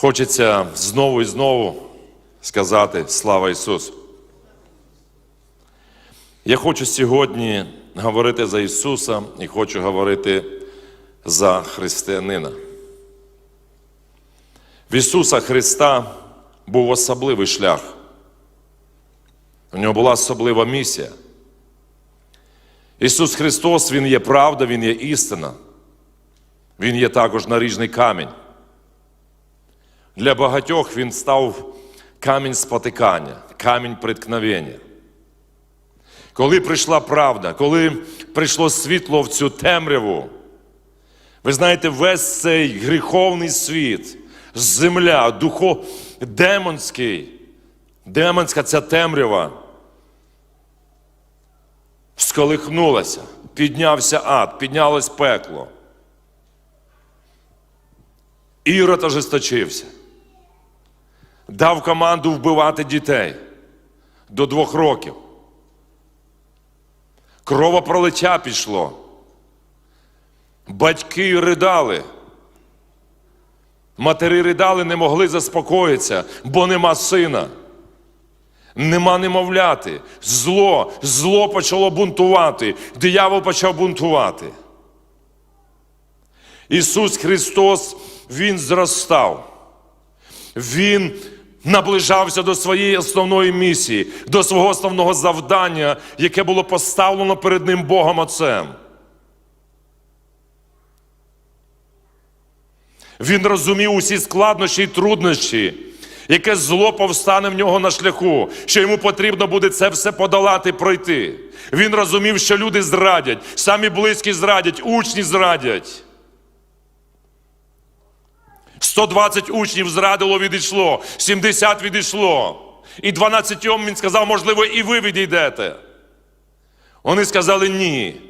Хочеться знову і знову сказати слава Ісусу. Я хочу сьогодні говорити за Ісуса і хочу говорити за християнина. В Ісуса Христа був особливий шлях. У нього була особлива місія. Ісус Христос, Він є правда, Він є істина. Він є також наріжний камінь. Для багатьох він став камінь спотикання, камінь преткновення. Коли прийшла правда, коли прийшло світло в цю темряву, ви знаєте, весь цей гріховний світ, земля, духо, демонський, демонська ця темрява сколихнулася, піднявся ад, піднялось пекло. Ірод ожесточився, дав команду вбивати дітей до двох років. Кровопролиття пішло. Батьки ридали. Матері ридали, не могли заспокоїтися, бо нема сина. Нема немовляти. Зло, зло почало бунтувати. Диявол почав бунтувати. Ісус Христос, Він зростав. Він наближався до своєї основної місії, до свого основного завдання, яке було поставлено перед Ним Богом Отцем. Він розумів усі складнощі і труднощі, яке зло повстане в нього на шляху, що йому потрібно буде це все подолати, пройти. Він розумів, що люди зрадять, самі близькі зрадять, учні зрадять. 120 учнів зрадило, відійшло, 70 відійшло. І 12 він сказав, можливо, і ви відійдете. Вони сказали ні.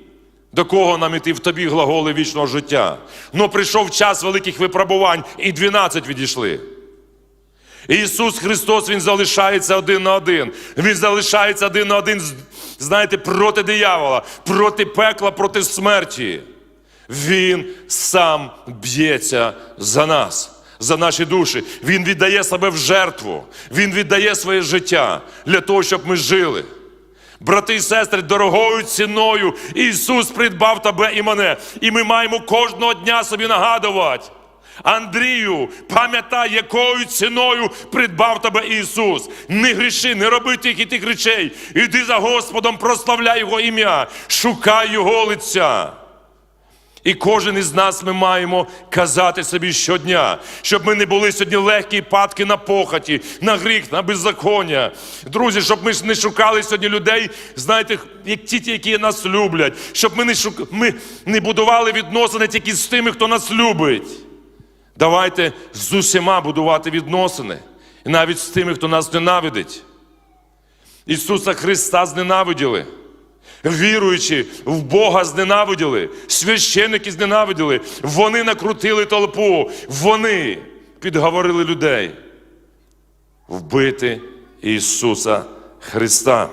До кого нам іти в тобі глаголи вічного життя? Ну прийшов час великих випробувань, і 12 відійшли. Ісус Христос, Він залишається один на один. Він залишається один на один, знаєте, проти диявола, проти пекла, проти смерті. Він сам б'ється за нас, за наші душі. Він віддає себе в жертву. Він віддає своє життя для того, щоб ми жили. Брати і сестри, дорогою ціною Ісус придбав тебе і мене. І ми маємо кожного дня собі нагадувати. Андрію, пам'ятай, якою ціною придбав тебе Ісус. Не гріши, не роби тих і тих речей. Іди за Господом, прославляй Його ім'я, шукай Його лиця. І кожен із нас ми маємо казати собі щодня, щоб ми не були сьогодні легкі падки на похоті, на гріх, на беззаконня. Друзі, щоб ми ж не шукали сьогодні людей, знаєте, як ті, які нас люблять, щоб ми не шук... ми не будували відносини тільки з тими, хто нас любить. Давайте з усіма будувати відносини, і навіть з тими, хто нас ненавидить. Ісуса Христа зненавиділи. Віруючи в Бога зненавиділи, священники зненавиділи, вони накрутили толпу, вони підговорили людей вбити Ісуса Христа.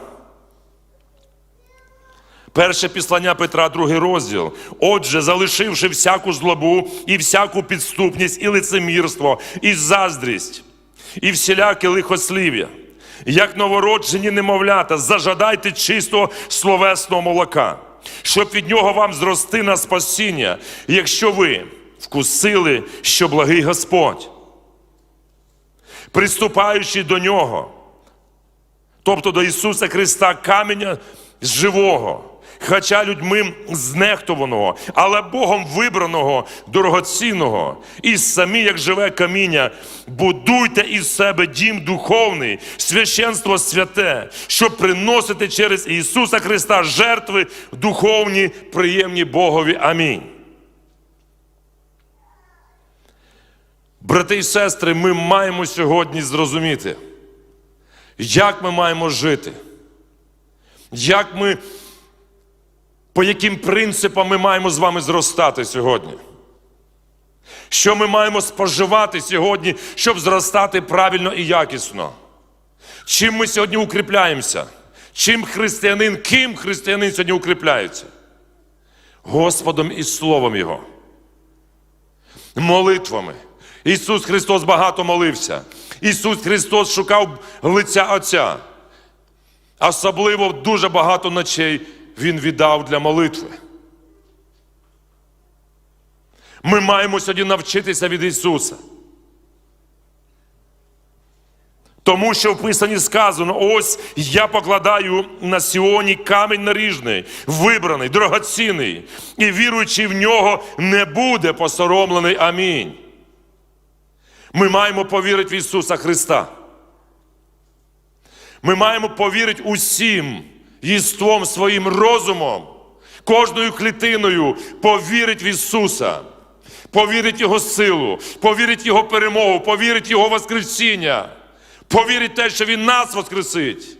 Перше післання Петра, другий розділ. Отже, залишивши всяку злобу і всяку підступність, і лицемірство, і заздрість, і всіляке лихослів'я, як новороджені немовлята, зажадайте чистого словесного молока, щоб від нього вам зрости на спасіння, якщо ви вкусили, що благий Господь. Приступаючи до нього, тобто до Ісуса Христа, каменя живого, хоча людьми знехтованого, але Богом вибраного, дорогоцінного, і самі, як живе каміння, будуйте із себе дім духовний, священство святе, щоб приносити через Ісуса Христа жертви духовні, приємні Богові. Амінь. Брати і сестри, ми маємо сьогодні зрозуміти, як ми маємо жити, як ми, по яким принципам ми маємо з вами зростати сьогодні. Що ми маємо споживати сьогодні, щоб зростати правильно і якісно? Чим ми сьогодні укріпляємося? Чим християнин, ким християнин сьогодні укріпляється? Господом і Словом Його, молитвами. Ісус Христос багато молився. Ісус Христос шукав лиця Отця. Особливо дуже багато ночей Він віддав для молитви. Ми маємо сьогодні навчитися від Ісуса. Тому що в Писанні сказано: ось я покладаю на Сіоні камінь наріжний, вибраний, дорогоцінний, і віруючи в нього, не буде посоромлений. Амінь. Ми маємо повірити в Ісуса Христа. Ми маємо повірити усім єством своїм розумом, кожною клітиною повірити в Ісуса, повірити в Його силу, повірити в Його перемогу, повірити в Його Воскресіння, повірити в те, що Він нас воскресить.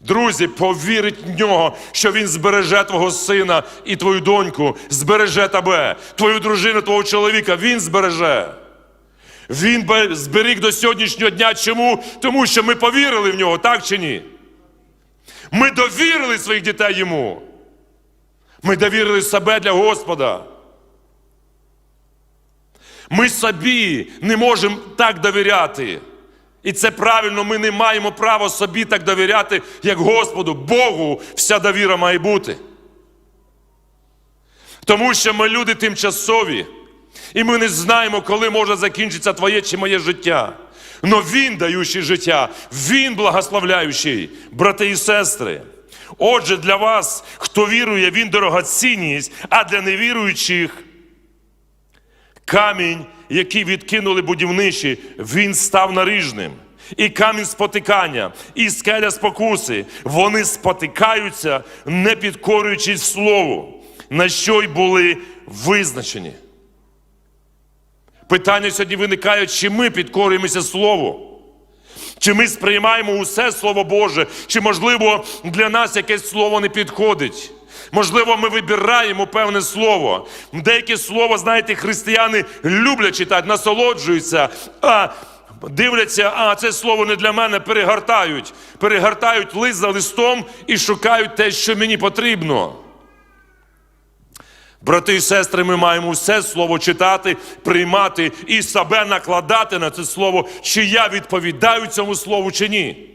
Друзі, повірить в нього, що він збереже твого сина і твою доньку, збереже тебе, твою дружину, твого чоловіка, він збереже. Він зберіг до сьогоднішнього дня. Чому? Тому що ми повірили в нього, так чи ні? Ми довірили своїх дітей йому. Ми довірили себе для Господа. Ми собі не можемо так довіряти. І це правильно, ми не маємо права собі так довіряти, як Господу. Богу вся довіра має бути. Тому що ми люди тимчасові. І ми не знаємо, коли може закінчитися твоє чи моє життя. Но Він даючий життя, Він благословляючий, брати і сестри. Отже, для вас, хто вірує, він дорогоцінність, а для невіруючих камінь, який відкинули будівничі, він став наріжним. І камінь спотикання, і скеля спокуси, вони спотикаються, не підкорюючись слову, на що й були визначені. Питання сьогодні виникає, чи ми підкорюємося Слову? Чи ми сприймаємо усе Слово Боже, чи, можливо, для нас якесь слово не підходить? Можливо, ми вибираємо певне слово. Деяке слово, знаєте, християни люблять читати, насолоджуються, а дивляться, а це слово не для мене, перегортають. Перегортають лист за листом і шукають те, що мені потрібно. Брати і сестри, ми маємо все слово читати, приймати і себе накладати на це слово, чи я відповідаю цьому слову, чи ні.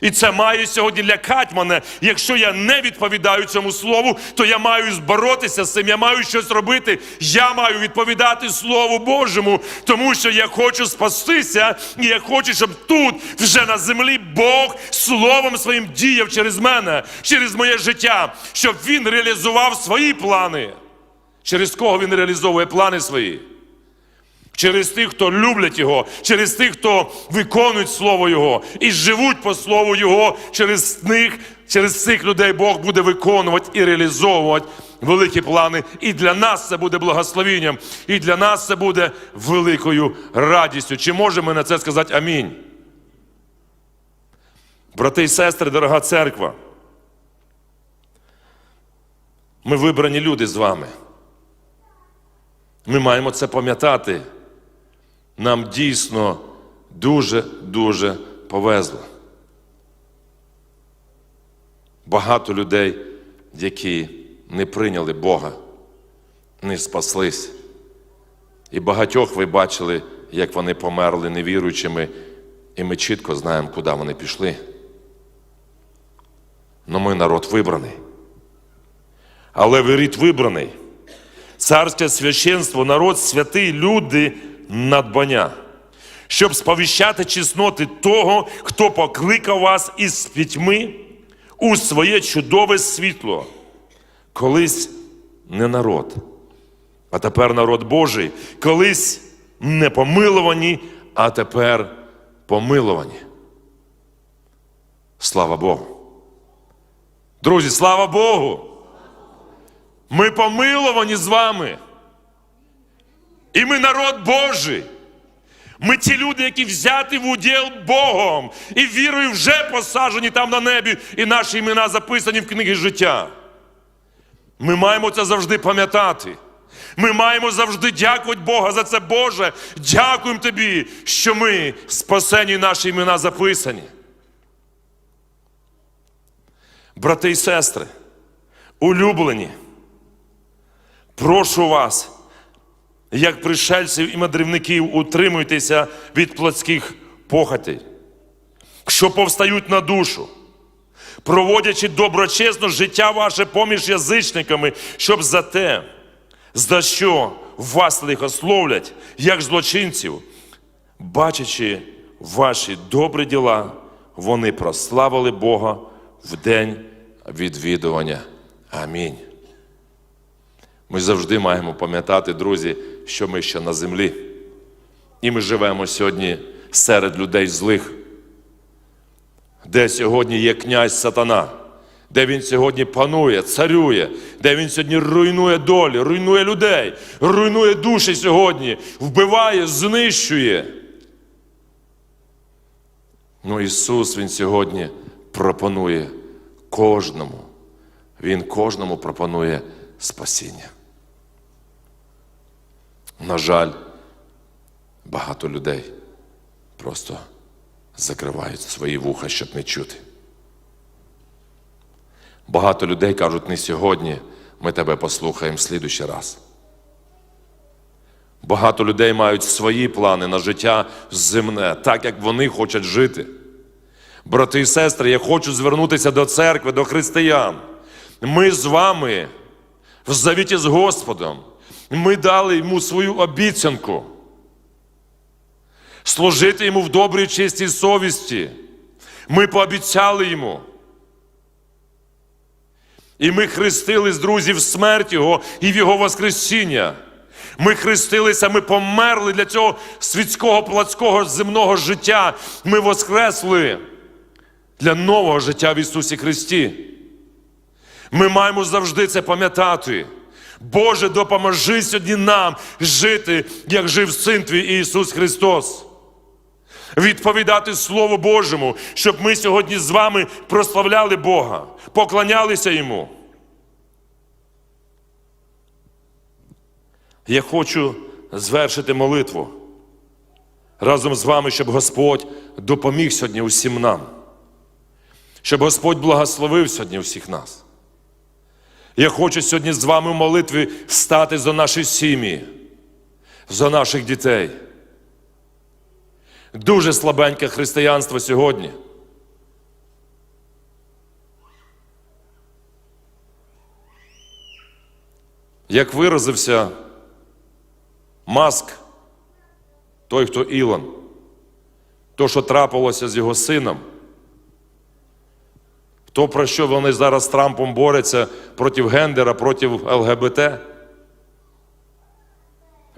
І це має сьогодні лякати мене. Якщо я не відповідаю цьому слову, то я маю зборотися з цим, я маю щось робити. Я маю відповідати Слову Божому, тому що я хочу спастися, і я хочу, щоб тут, вже на землі, Бог словом своїм діяв через мене, через моє життя, щоб Він реалізував свої плани. Через кого він реалізовує плани свої? Через тих, хто люблять Його, через тих, хто виконують Слово Його і живуть по Слову Його, через них, через цих людей Бог буде виконувати і реалізовувати великі плани. І для нас це буде благословенням, і для нас це буде великою радістю. Чи можемо ми на це сказати амінь? Брати і сестри, дорога церква, ми вибрані люди з вами. Ми маємо це пам'ятати. Нам дійсно дуже-дуже повезло. Багато людей, які не прийняли Бога, не спаслись. І багатьох ви бачили, як вони померли невіруючими, і ми чітко знаємо, куди вони пішли. Но ми народ вибраний. Але ви рід вибраний. Царське священство, народ святий, люди надбання, щоб сповіщати чесноти того, хто покликав вас із пітьми у своє чудове світло. Колись не народ, а тепер народ Божий, колись не помиловані, а тепер помиловані. Слава Богу. Друзі, слава Богу! Ми помиловані з вами. І ми народ Божий. Ми ті люди, які взяті в уділ Богом і вірою вже посаджені там на небі, і наші імена записані в книги життя. Ми маємо це завжди пам'ятати. Ми маємо завжди дякувати Бога за це, Боже. Дякуємо Тобі, що ми спасені, наші імена записані. Брати і сестри, улюблені, прошу вас як пришельців і мандрівників, утримуйтеся від плотських похотей, що повстають на душу, проводячи доброчесно життя ваше поміж язичниками, щоб за те, за що вас лихословлять, як злочинців, бачачи ваші добрі діла, вони прославили Бога в день відвідування. Амінь. Ми завжди маємо пам'ятати, друзі, що ми ще на землі. І ми живемо сьогодні серед людей злих, де сьогодні є князь сатана, де він сьогодні панує, царює, де він сьогодні руйнує долі, руйнує людей, руйнує душі сьогодні, вбиває, знищує. Ну, Ісус Він сьогодні пропонує кожному. Він кожному пропонує спасіння. На жаль, багато людей просто закривають свої вуха, щоб не чути. Багато людей кажуть, не сьогодні ми тебе послухаємо в слідуючий раз. Багато людей мають свої плани на життя земне, так як вони хочуть жити. Брати і сестри, я хочу звернутися до церкви, до християн. Ми з вами в завіті з Господом. Ми дали йому свою обіцянку. Служити йому в добрій чистій совісті. Ми пообіцяли йому. І ми хрестились, друзі, в смерть Його і в Його Воскресіння. Ми хрестилися, ми померли для цього світського плотського земного життя. Ми воскресли для нового життя в Ісусі Христі. Ми маємо завжди це пам'ятати. Боже, допоможи сьогодні нам жити, як жив Син Твій Ісус Христос. Відповідати Слову Божому, щоб ми сьогодні з вами прославляли Бога, поклонялися Йому. Я хочу звершити молитву разом з вами, щоб Господь допоміг сьогодні усім нам, щоб Господь благословив сьогодні всіх нас. Я хочу сьогодні з вами в молитві стати за наші сім'ї, за наших дітей. Дуже слабеньке християнство сьогодні. Як виразився Маск, той, хто Ілон, то, що трапилося з його сином, то, про що вони зараз з Трампом борються проти гендера, проти ЛГБТ.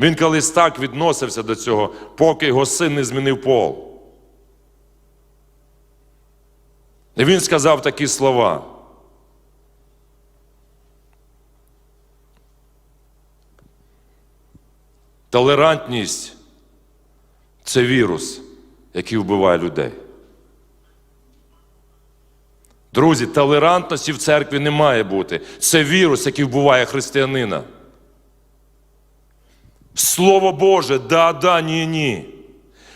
Він колись так відносився до цього, поки його син не змінив пол. І він сказав такі слова. Толерантність це вірус, який вбиває людей. Друзі, толерантності в церкві не має бути. Це вірус, який вбиває християнина. Слово Боже, да, да, ні, ні.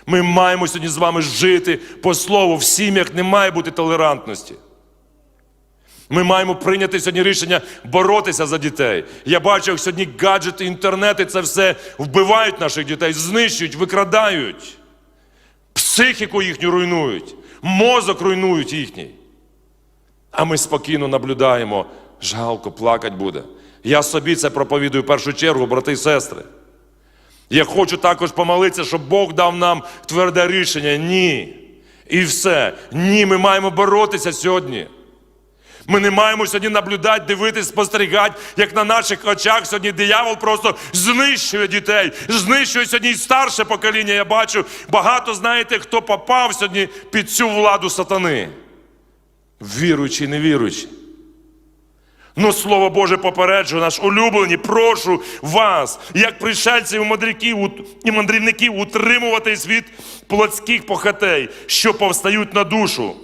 Ми маємо сьогодні з вами жити по слову. В сім'ях не має бути толерантності. Ми маємо прийняти сьогодні рішення боротися за дітей. Я бачу, як сьогодні гаджети, інтернети це все вбивають наших дітей, знищують, викрадають, психіку їхню руйнують, мозок руйнують їхній. А ми спокійно наблюдаємо, жалко, плакать буде. Я собі це проповідую в першу чергу, брати і сестри. Я хочу також помолитися, щоб Бог дав нам тверде рішення. Ні. І все. Ні, ми маємо боротися сьогодні. Ми не маємо сьогодні наблюдати, дивитись, спостерігати, як на наших очах сьогодні диявол просто знищує дітей, знищує сьогодні і старше покоління. Я бачу багато, знаєте, хто попав сьогодні під цю владу сатани. Віруючий, невіруючий. Ну, Слово Боже попереджує наш улюблені, прошу вас, як пришельців і мандрівників, і мандрівників, утримуватись від плотських похотей, що повстають на душу,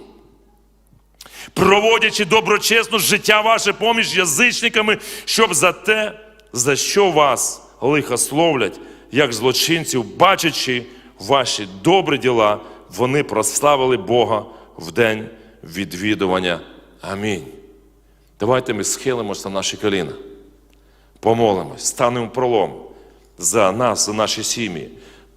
проводячи доброчесно життя ваше поміж язичниками, щоб за те, за що вас лихословлять, як злочинців, бачачи ваші добрі діла, вони прославили Бога в день відвідування. Амінь. Давайте ми схилимося на наші коліна, помолимось, станемо пролом за нас, за наші сім'ї,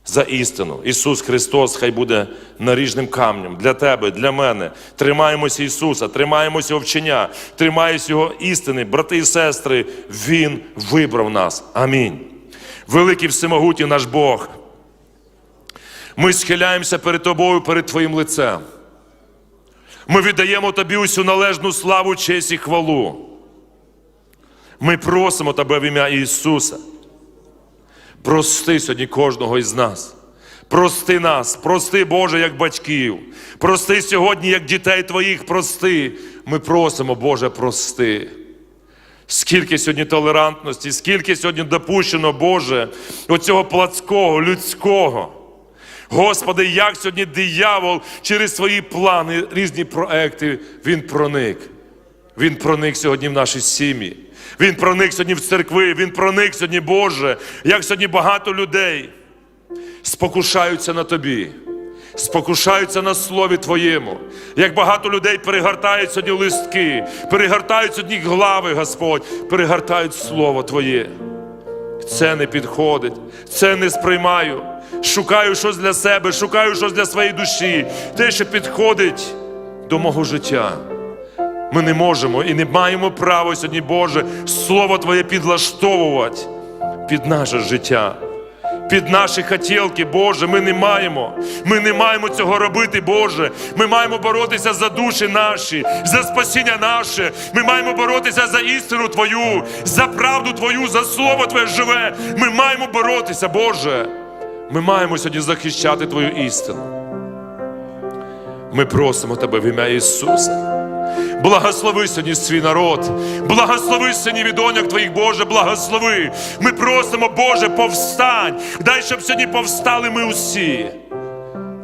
за істину. Ісус Христос хай буде наріжним камнем для тебе, для мене. Тримаємося Ісуса, тримаємося овчення, тримаємося Його істини, брати і сестри. Він вибрав нас. Амінь. Великий всемогутній наш Бог. Ми схиляємося перед Тобою, перед Твоїм лицем. Ми віддаємо Тобі усю належну славу, честь і хвалу. Ми просимо Тебе в ім'я Ісуса. Прости сьогодні кожного із нас. Прости нас, прости, Боже, як батьків. Прости сьогодні, як дітей Твоїх, прости. Ми просимо, Боже, прости. Скільки сьогодні толерантності, скільки сьогодні допущено, Боже, оцього плацького, людського. Господи, як сьогодні диявол через свої плани, різні проекти, він проник. Він проник сьогодні в наші сім'ї. Він проник сьогодні в церкви, він проник сьогодні, Боже, як сьогодні багато людей спокушаються на тобі, спокушаються на слові Твоєму. Як багато людей перегортають сьогодні листки, перегортають сьогодні глави, Господь, перегортають Слово Твоє. Це не підходить, це не сприймаю. Шукаю щось для себе, шукаю щось для своєї душі, те, що підходить до мого життя. Ми не можемо і не маємо права сьогодні, Боже, Слово Твоє підлаштовувати під наше життя, під наші хотілки, Боже, ми не маємо. Ми не маємо цього робити, Боже. Ми маємо боротися за душі наші, за спасіння наше. Ми маємо боротися за істину Твою, за правду Твою, за Слово Твоє живе. Ми маємо боротися, Боже. Ми маємо сьогодні захищати Твою істину. Ми просимо Тебе в ім'я Ісуса. Благослови сьогодні свій народ, благослови сьогодні відонях Твоїх, Боже, благослови. Ми просимо, Боже, повстань. Дай, щоб сьогодні повстали ми усі.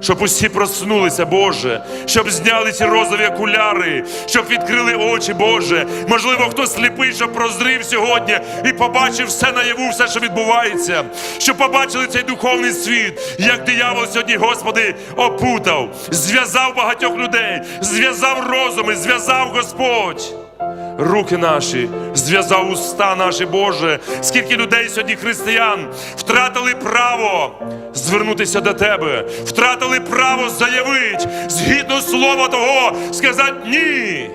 Щоб усі проснулися, Боже, щоб зняли ці розові окуляри, щоб відкрили очі, Боже. Можливо, хтось сліпий, щоб прозрів сьогодні і побачив все наяву, все, що відбувається, щоб побачили цей духовний світ, як диявол сьогодні, Господи, опутав, зв'язав багатьох людей, зв'язав розуми, зв'язав Господь. Руки наші, зв'язав уста наші, Боже. Скільки людей сьогодні, християн, втратили право звернутися до Тебе, втратили право заявити згідно слова Того, сказати ні.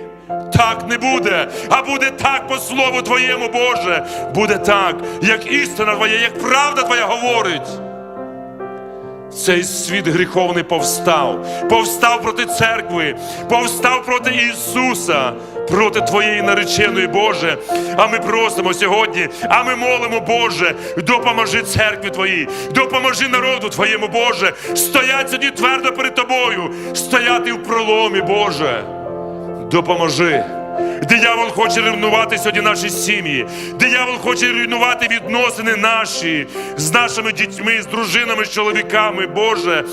Так не буде, а буде так по слову Твоєму, Боже. Буде так, як істина Твоя, як правда Твоя говорить. Цей світ гріховний повстав, повстав проти церкви, повстав проти Ісуса, проти Твоєї нареченої Боже. А ми просимо сьогодні, а ми молимо, Боже, допоможи церкві Твоїй, допоможи народу Твоєму, Боже, стоять сьогодні твердо перед Тобою, стояти в проломі, Боже. Допоможи. Диявол хоче руйнувати сьогодні наші сім'ї. Диявол хоче руйнувати відносини наші з нашими дітьми, з дружинами, з чоловіками. Боже,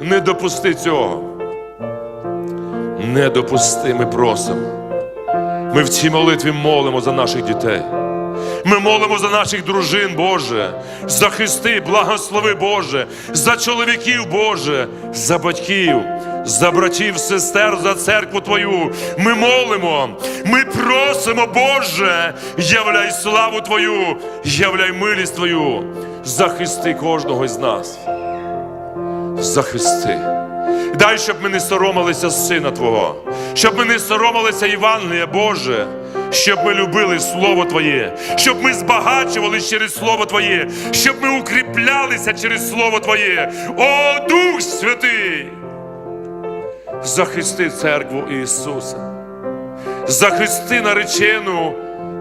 не допусти цього. Не допусти, ми просимо. Ми в цій молитві молимо за наших дітей. Ми молимо за наших дружин, Боже, захисти, благослови, Боже, за чоловіків, Боже, за батьків, за братів, сестер, за церкву Твою. Ми молимо, ми просимо, Боже, являй славу Твою, являй милість Твою, захисти кожного з нас. Захисти. Дай, щоб ми не соромилися Сина Твого, щоб ми не соромилися Євангелія, Боже, щоб ми любили Слово Твоє, щоб ми збагачувалися через Слово Твоє, щоб ми укріплялися через Слово Твоє. О Дух Святий! Захисти церкву Ісуса, захисти наречену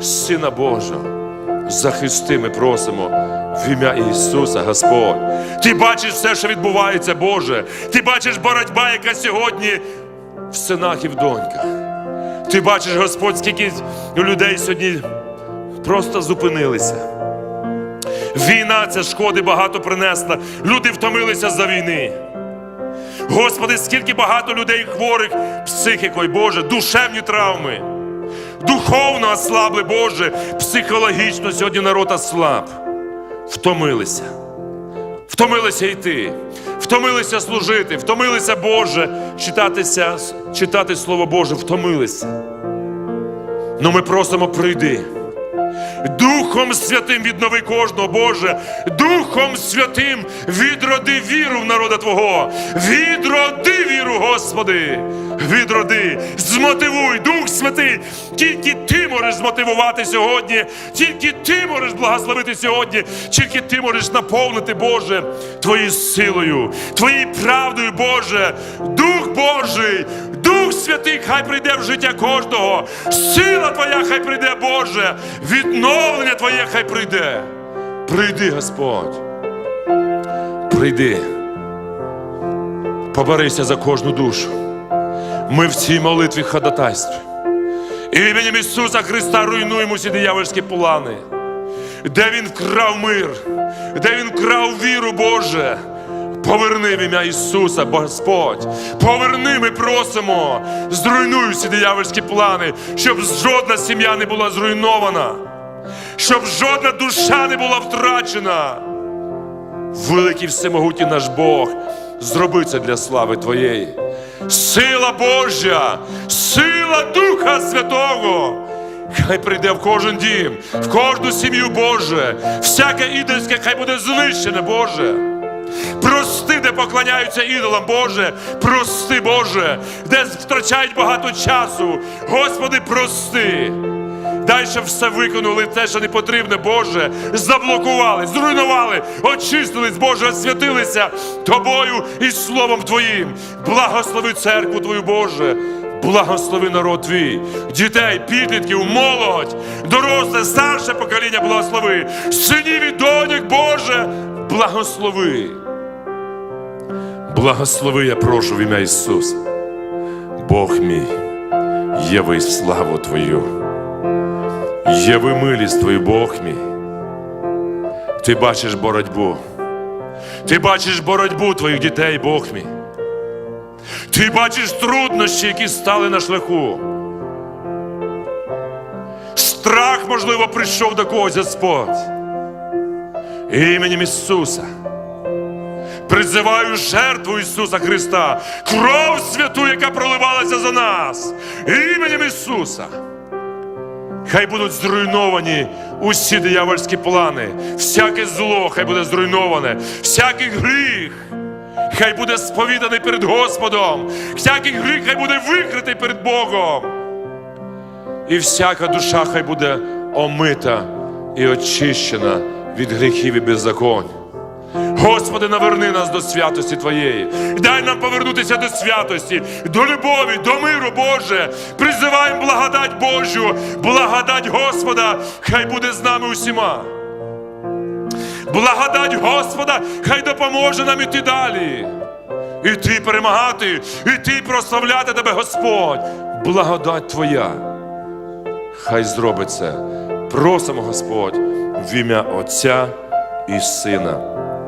Сина Божого. Захисти, ми просимо в ім'я Ісуса, Господь. Ти бачиш все, що відбувається, Боже. Ти бачиш боротьба, яка сьогодні в синах і в доньках. Ти бачиш, Господь, скільки людей сьогодні просто зупинилися. Війна це шкоди багато принесла. Люди втомилися за війни. Господи, скільки багато людей хворих психікою, Боже, душевні травми. Духовно ослабли, Боже, психологічно сьогодні народ ослаб. Втомилися. Втомилися йти, втомилися служити, втомилися, Боже, читатися, читати Слово Боже, втомилися. Ну ми просимо, прийди. Духом Святим віднови кожного, Боже, Духом Святим відроди віру в народа Твого. Відроди віру, Господи. Відроди, змотивуй, Дух Святий. Тільки Ти можеш змотивувати сьогодні, тільки Ти можеш благословити сьогодні, тільки Ти можеш наповнити, Боже, Твоєю силою, Твоєю правдою, Боже, Дух Божий, Дух Святий, хай прийде в життя кожного. Сила Твоя хай прийде, Боже, відновлення Твоє хай прийде. Прийди, Господь. Прийди. Поборися за кожну душу. Ми в цій молитві ходатайстві. Іменем Ісуса Христа руйнуємо всі диявольські плани. Де Він вкрав мир, де Він вкрав віру, Боже. Поверни в ім'я Ісуса, Господь. Поверни, ми просимо. Зруйнуй всі диявольські плани, щоб жодна сім'я не була зруйнована, щоб жодна душа не була втрачена. Великий всемогутній наш Бог, зроби це для слави Твоєї. Сила Божа, сила Духа Святого. Хай прийде в кожен дім, в кожну сім'ю Боже, всяке ідольське хай буде знищене, Боже. Прости, де поклоняються ідолам, Боже, прости, Боже, де втрачають багато часу. Господи, прости. Дай, щоб все виконали те, що не потрібне, Боже, заблокували, зруйнували, очистились, Боже, освятилися Тобою і Словом Твоїм. Благослови церкву Твою, Боже. Благослови народ твій, дітей, підлітків, молодь, доросле, старше покоління благослови, синів і доньок, Боже, благослови. Благослови, я прошу в ім'я Ісуса. Бог мій, явись славу Твою. Яви милість Твою, Бог мій. Ти бачиш боротьбу. Ти бачиш боротьбу твоїх дітей, Бог мій. Ти бачиш труднощі, які стали на шляху. Страх, можливо, прийшов до когось Господь. Іменем Ісуса. Призиваю жертву Ісуса Христа, кров святу, яка проливалася за нас, іменем Ісуса. Хай будуть зруйновані усі диявольські плани, всяке зло хай буде зруйноване, всякий гріх. Хай буде сповіданий перед Господом, всякий гріх хай буде викритий перед Богом. І всяка душа хай буде омита і очищена від гріхів і беззаконь. Господи, наверни нас до святості Твоєї. Дай нам повернутися до святості, до любові, до миру, Боже. Призиваємо благодать Божу, благодать Господа, хай буде з нами усіма. Благодать Господа, хай допоможе нам іти далі. Іти перемагати, іти прославляти Тебе, Господь. Благодать Твоя. Хай зробить це. Просимо, Господь, в ім'я Отця і Сина